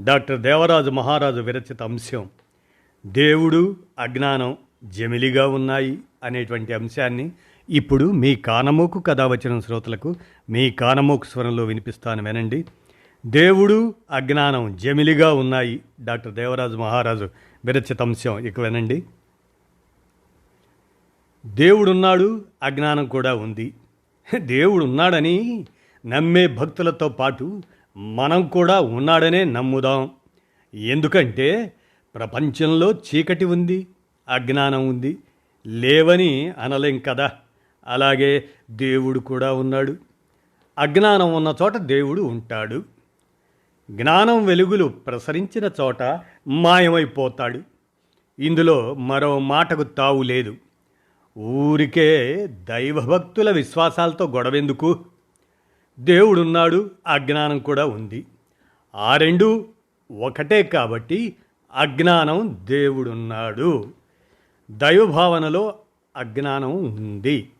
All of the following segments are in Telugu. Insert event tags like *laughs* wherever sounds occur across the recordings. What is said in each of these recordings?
డాక్టర్ దేవరాజు మహారాజు విరచిత అంశం దేవుడు అజ్ఞానం జమిలిగా ఉన్నాయి అనేటువంటి అంశాన్ని ఇప్పుడు మీ కానమోకు కథ వచ్చిన శ్రోతలకు మీ కానమోకు స్వరంలో వినిపిస్తాను వినండి. దేవుడు అజ్ఞానం జమిలిగా ఉన్నాయి డాక్టర్ దేవరాజు మహారాజు విరచిత అంశం ఇక వినండి. దేవుడున్నాడు అజ్ఞానం కూడా ఉంది. *laughs* దేవుడు ఉన్నాడని నమ్మే భక్తులతో పాటు మనం కూడా ఉన్నాడనే నమ్ముదాం. ఎందుకంటే ప్రపంచంలో చీకటి ఉంది అజ్ఞానం ఉంది లేవని అనలేం కదా. అలాగే దేవుడు కూడా ఉన్నాడు. అజ్ఞానం ఉన్న చోట దేవుడు ఉంటాడు. జ్ఞానం వెలుగులు ప్రసరించిన చోట మాయమైపోతాడు. ఇందులో మరో మాటకు తావు లేదు. ఊరికే దైవభక్తుల విశ్వాసాలతో గొడవెందుకు? దేవుడున్నాడు అజ్ఞానం కూడా ఉంది. ఆ రెండు ఒకటే కాబట్టి అజ్ఞానం దేవుడున్నాడు. దైవభావనలో అజ్ఞానం ఉంది.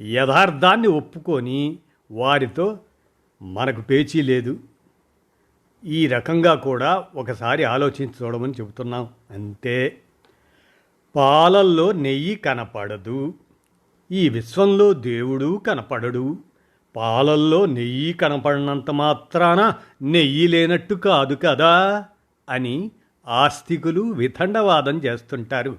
యథార్థాన్ని ఒప్పుకొని వారితో మనకు పేచీ లేదు. ఈ రకంగా కూడా ఒకసారి ఆలోచించి చూడమని చెబుతున్నాం. అంతే. పాలల్లో నెయ్యి కనపడదు. ఈ విశ్వంలో దేవుడు కనపడడు. పాలల్లో నెయ్యి కనపడినంత మాత్రాన నెయ్యి లేనట్టు కాదు కదా అని ఆస్తికులు వితండవాదం చేస్తుంటారు.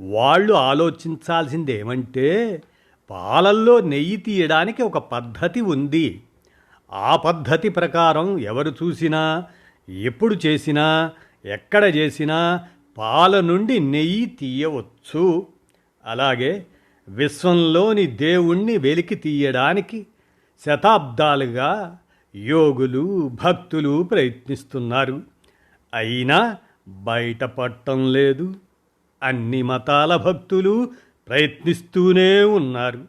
వాళ్ళు ఆలోచించాల్సిందేమంటే పాలల్లో నెయ్యి తీయడానికి ఒక పద్ధతి ఉంది. ఆ పద్ధతి ప్రకారం ఎవరు చూసినా ఎప్పుడు చేసినా ఎక్కడ చేసినా పాల నుండి నెయ్యి తీయవచ్చు. అలాగే విశ్వంలోని దేవుణ్ణి వెలికి తీయడానికి శతాబ్దాలుగా యోగులు భక్తులు ప్రయత్నిస్తున్నారు. అయినా బయటపడటం లేదు. అన్ని మతాల భక్తులు ప్రయత్నిస్తూనే ఉన్నారు.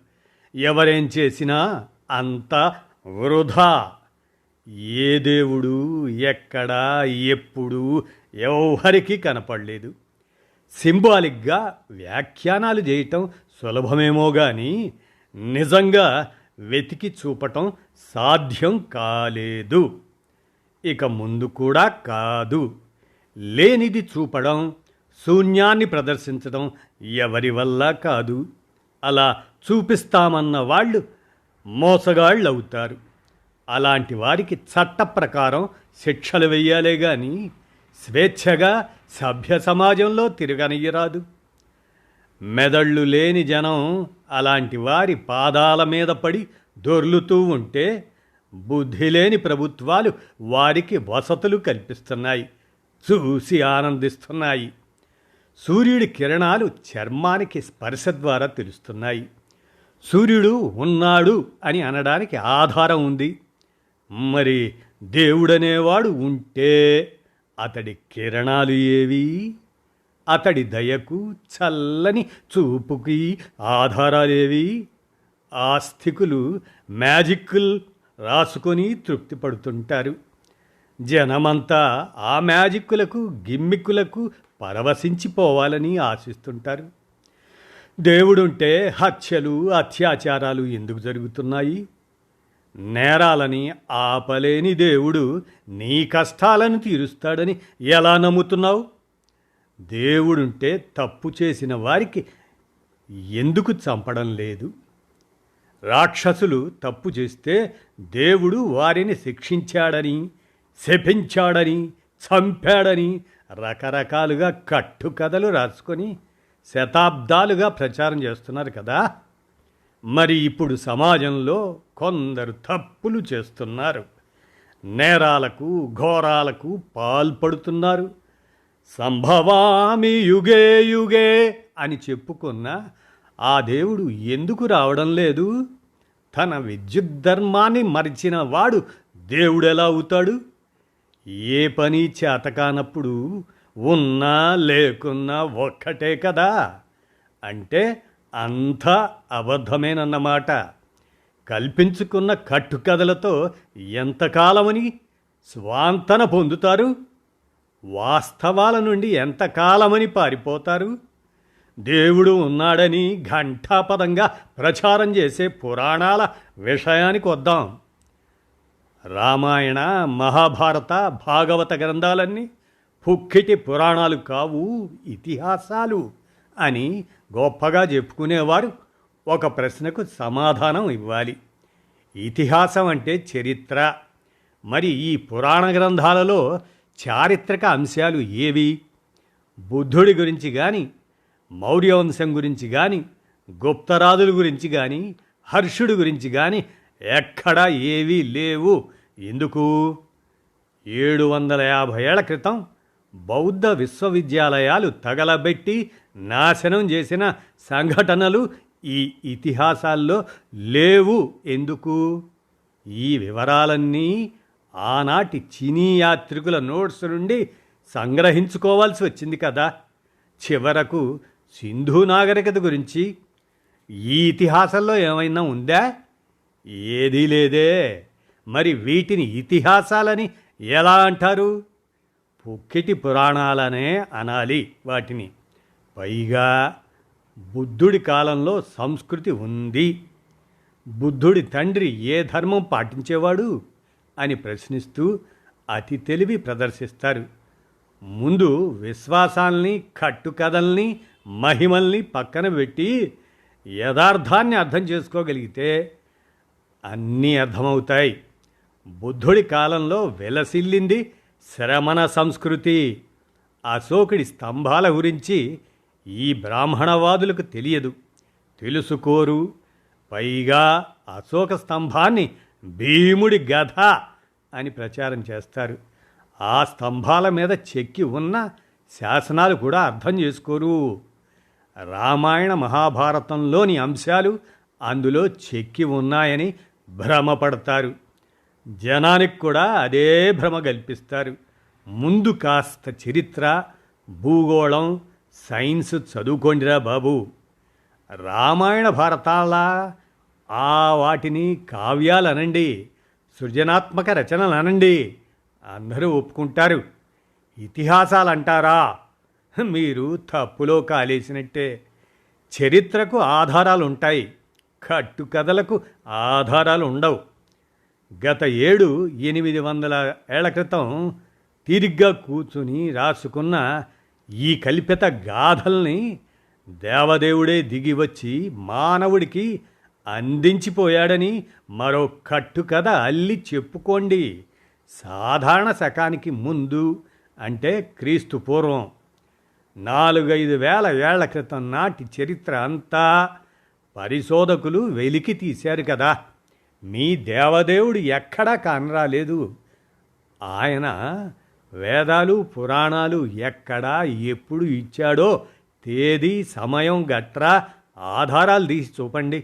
ఎవరేం చేసినా అంత వృధా. ఏ దేవుడు ఎక్కడ ఎప్పుడు ఎవరికి కనపడలేదు. సింబాలిక్గా వ్యాఖ్యానాలు చేయటం సులభమేమో కానీ నిజంగా వెతికి చూపటం సాధ్యం కాలేదు. ఇక ముందు కూడా కాదు. లేనిది చూపడం శూన్యాన్ని ప్రదర్శించడం ఎవరి వల్ల కాదు. అలా చూపిస్తామన్న వాళ్ళు మోసగాళ్ళు అవుతారు అలాంటి వారికి చట్ట ప్రకారం శిక్షలు వెయ్యాలే కానీ స్వేచ్ఛగా సభ్య సమాజంలో తిరగనియ్యరాదు. మెదళ్ళు లేని జనం అలాంటి వారి పాదాల మీద పడి దొర్లుతూ ఉంటే బుద్ధి లేని ప్రభుత్వాలు వారికి వసతులు కల్పిస్తున్నాయి చూసి ఆనందిస్తున్నాయి. సూర్యుడి కిరణాలు చర్మానికి స్పర్శ ద్వారా తెలుస్తున్నాయి. సూర్యుడు ఉన్నాడు అని అనడానికి ఆధారం ఉంది. మరి దేవుడనేవాడు ఉంటే అతడి కిరణాలు ఏవి? అతడి దయకు చల్లని చూపుకి ఆధారాలేవి. ఆస్తికులు మ్యాజిక్లు రాసుకొని తృప్తి పడుతుంటారు జనమంతా ఆ మ్యాజిక్కులకు గిమ్మిక్కులకు పరవశించిపోవాలని ఆశిస్తుంటారు. దేవుడుంటే హత్యలు అత్యాచారాలు ఎందుకు జరుగుతున్నాయి? నేరాలని ఆపలేని దేవుడు నీ కష్టాలను తీరుస్తాడని ఎలా నమ్ముతున్నావు? దేవుడుంటే తప్పు చేసిన వారికి ఎందుకు చంపడం లేదు? రాక్షసులు తప్పు చేస్తే దేవుడు వారిని శిక్షించాడని శపించాడని చంపాడని రకరకాలుగా కట్టుకథలు రాసుకొని శతాబ్దాలుగా ప్రచారం చేస్తున్నారు కదా. మరి ఇప్పుడు సమాజంలో కొందరు తప్పులు చేస్తున్నారు. నేరాలకు ఘోరాలకు పాల్పడుతున్నారు. సంభవామి యుగే యుగే అని చెప్పుకున్న ఆ దేవుడు ఎందుకు రావడం లేదు? తన విద్యుత్ ధర్మాన్ని మరిచిన వాడు దేవుడెలా అవుతాడు? ఏ పని చేతకానప్పుడు ఉన్నా లేకున్నా ఒక్కటే కదా? అంటే అంతా అబద్ధమేనన్నమాట. కల్పించుకున్న కట్టుకథలతో ఎంతకాలమని స్వాంతన పొందుతారు? వాస్తవాల నుండి ఎంతకాలమని పారిపోతారు? దేవుడు ఉన్నాడని ఘంటాపదంగా ప్రచారం చేసే పురాణాల విషయానికి వద్దాం. రామాయణ మహాభారత భాగవత గ్రంథాలన్నీ పుక్కిటి పురాణాలు కావు ఇతిహాసాలు అని గొప్పగా చెప్పుకునేవారు. ఒక ప్రశ్నకు సమాధానం ఇవ్వాలి. ఇతిహాసం అంటే చరిత్ర. మరి ఈ పురాణ గ్రంథాలలో చారిత్రక అంశాలు ఏవి? బుద్ధుడి గురించి కానీ మౌర్యవంశం గురించి కానీ గుప్తరాజుల గురించి కానీ హర్షుడి గురించి కానీ ఎక్కడా ఏవీ లేవు. ఎందుకు? ఏడు వందల యాభై ఏళ్ళ క్రితం బౌద్ధ విశ్వవిద్యాలయాలు తగలబెట్టి నాశనం చేసిన సంఘటనలు ఈ ఇతిహాసాల్లో లేవు. ఎందుకు? ఈ వివరాలన్నీ ఆనాటి చీనీ యాత్రికుల నోట్స్ నుండి సంగ్రహించుకోవాల్సి వచ్చింది కదా. చివరకు సింధు నాగరికత గురించి ఈ ఇతిహాసంలో ఏమైనా ఉందా? ఏదీ లేదే. మరి వీటిని ఇతిహాసాలని ఎలా అంటారు? పుక్కిటి పురాణాలనే అనాలి వాటిని. పైగా బుద్ధుడి కాలంలో సంస్కృతి ఉంది. బుద్ధుడి తండ్రి ఏ ధర్మం పాటించేవాడు? అని ప్రశ్నిస్తూ అతి తెలివి ప్రదర్శిస్తారు. ముందు విశ్వాసాల్ని కట్టుకథల్ని మహిమల్ని పక్కన పెట్టి యథార్థాన్ని అర్థం చేసుకోగలిగితే అన్నీ అర్థమవుతాయి. బుద్ధుడి కాలంలో వెలసిల్లింది శ్రమణ సంస్కృతి. అశోకుడి స్తంభాల గురించి ఈ బ్రాహ్మణవాదులకు తెలియదు. తెలుసుకోరు. పైగా అశోక స్తంభాన్ని భీముడి గధ అని ప్రచారం చేస్తారు. ఆ స్తంభాల మీద చెక్కి ఉన్న శాసనాలు కూడా అర్థం చేసుకోరు. రామాయణ మహాభారతంలోని అంశాలు అందులో చెక్కి ఉన్నాయని భ్రమపడతారు. జనానికి కూడా అదే భ్రమ కల్పిస్తారు. ముందు కాస్త చరిత్ర భూగోళం సైన్స్ చదువుకోండిరా బాబు. రామాయణ భారతాల ఆ వాటిని కావ్యాలు అనండి సృజనాత్మక రచనలనండి. అందరూ ఒప్పుకుంటారు. ఇతిహాసాలు అంటారా మీరు తప్పులో కాలేసినట్టే. చరిత్రకు ఆధారాలు ఉంటాయి కట్టుకథలకు ఆధారాలు ఉండవు గత ఏడు ఎనిమిది వందల ఏళ్ళ క్రితం తీరిగ్గా కూర్చుని రాసుకున్న ఈ కల్పిత గాథల్ని దేవదేవుడే దిగి వచ్చి మానవుడికి అందించిపోయాడని మరో కట్టుకథ అల్లి చెప్పుకోండి. సాధారణ శకానికి ముందు అంటే క్రీస్తు పూర్వం. నాలుగైదు వేల ఏళ్ళ క్రితం నాటి చరిత్ర అంతా పరిశోధకులు వెలికి తీశారు కదా. మీ దేవదేవుడు ఎక్కడా కానరాలేదు. ఆయన వేదాలు పురాణాలు ఎక్కడా ఎప్పుడు ఇచ్చాడో తేదీ సమయం గట్రా ఆధారాలు తీసి చూపండి.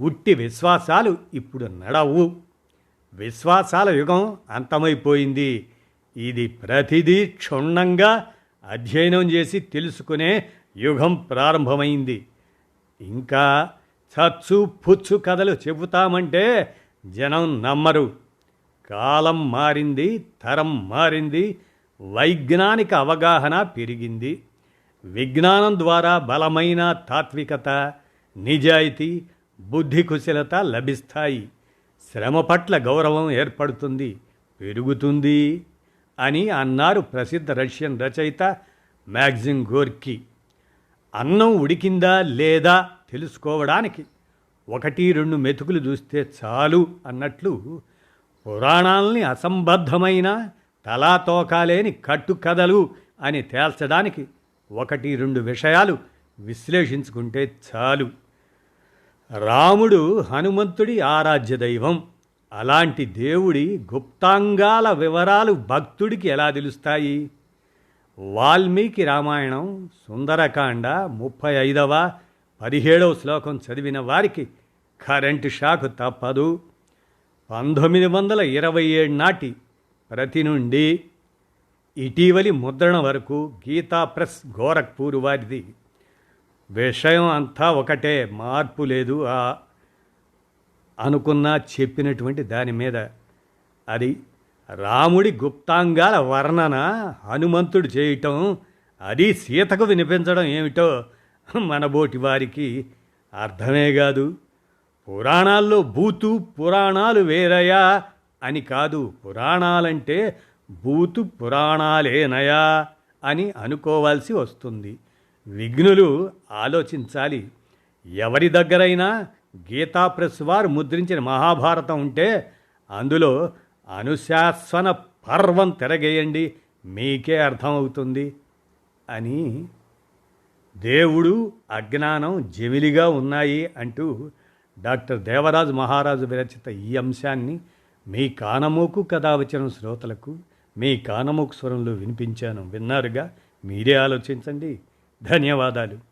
ఉట్టి విశ్వాసాలు ఇప్పుడు నడవు. విశ్వాసాల యుగం అంతమైపోయింది. ఇది ప్రతిదీ క్షుణ్ణంగా అధ్యయనం చేసి తెలుసుకునే యుగం ప్రారంభమైంది. ఇంకా చచ్చు పుచ్చు కథలు చెబుతామంటే జనం నమ్మరు. కాలం మారింది తరం మారింది వైజ్ఞానిక అవగాహన పెరిగింది. విజ్ఞానం ద్వారా బలమైన తాత్వికత నిజాయితీ బుద్ధి కుశలత లభిస్తాయి. శ్రమ పట్ల గౌరవం ఏర్పడుతుంది పెరుగుతుంది అని అన్నారు ప్రసిద్ధ రష్యన్ రచయిత మ్యాగ్జిన్ గోర్కి. అన్నం ఉడికిందా లేదా తెలుసుకోవడానికి ఒకటి రెండు మెతుకులు చూస్తే చాలు అన్నట్లు పురాణాల్ని అసంబద్ధమైన తలాతోకాలేని కట్టుకథలు అని తేల్చడానికి ఒకటి రెండు విషయాలు విశ్లేషించుకుంటే చాలు. రాముడు హనుమంతుడి ఆరాధ్య దైవం. అలాంటి దేవుడి గుప్తాంగాల వివరాలు భక్తుడికి ఎలా తెలుస్తాయి? వాల్మీకి రామాయణం సుందరకాండ ముప్పై ఐదవ పదిహేడవ శ్లోకం చదివిన వారికి కరెంటు షాక్ తప్పదు. పంతొమ్మిది వందల ఇరవై ఏడు నాటి ప్రతి నుండి ఇటీవలి ముద్రణ వరకు గీతా ప్రెస్ గోరఖ్పూర్ వారిది విషయం అంతా ఒకటే మార్పు లేదు. ఆ అనుకున్నా చెప్పినటువంటి దాని మీద అది రాముడి గుప్తాంగాల వర్ణన హనుమంతుడు చేయటం అది సీతకు వినిపించడం ఏమిటో మనబోటి వారికి అర్థమే కాదు. పురాణాల్లో బూతు పురాణాలు వేరయా అని కాదు. పురాణాలంటే బూతు పురాణాలేనయా అని అనుకోవాల్సి వస్తుంది. విఘ్నులు ఆలోచించాలి. ఎవరి దగ్గరైనా గీతా ప్రెస్ వారు ముద్రించిన మహాభారతం ఉంటే అందులో అనుశాసన పర్వం తిరగేయండి మీకే అర్థమవుతుంది అని దేవుడు అజ్ఞానం జమిలిగా ఉన్నాయి అంటూ డాక్టర్ దేవరాజు మహారాజు విరచిత ఈ అంశాన్ని మీ కానమోకు కథావచనం శ్రోతలకు మీ కానమోకు స్వరంలో వినిపించాను. విన్నారుగా? మీరే ఆలోచించండి. ధన్యవాదాలు.